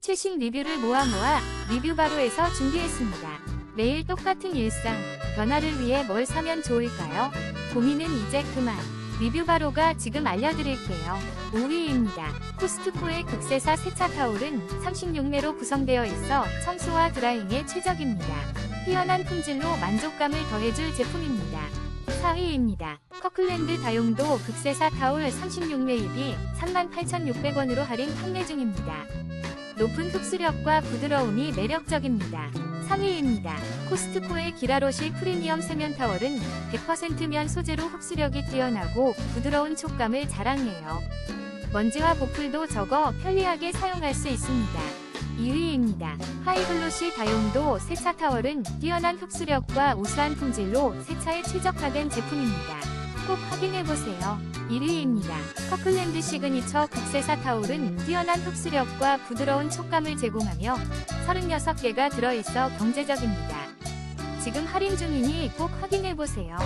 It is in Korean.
최신 리뷰를 모아 모아 리뷰 바로에서 준비했습니다. 매일 똑같은 일상, 변화를 위해 뭘 사면 좋을까요? 고민은 이제 그만. 리뷰 바로가 지금 알려드릴게요. 5위입니다. 코스트코의 극세사 세차 타올은 36매로 구성되어 있어 청소와 드라잉에 최적입니다. 뛰어난 품질로 만족감을 더해줄 제품입니다. 4위입니다. 커클랜드 다용도 극세사 타올 36매입이 38,600원으로 할인 판매 중입니다. 높은 흡수력과 부드러움이 매력적입니다. 3위입니다. 코스트코의 기라로시 프리미엄 세면 타월은 100%면 소재로 흡수력이 뛰어나고 부드러운 촉감을 자랑해요. 먼지와 보풀도 적어 편리하게 사용할 수 있습니다. 2위입니다. 하이글로시 다용도 세차 타월은 뛰어난 흡수력과 우수한 품질로 세차에 최적화된 제품입니다. 꼭 확인해보세요. 1위입니다. 커플랜드 시그니처 극세사 타올은 뛰어난 흡수력과 부드러운 촉감을 제공하며 36개가 들어있어 경제적입니다. 지금 할인 중이니 꼭 확인해보세요.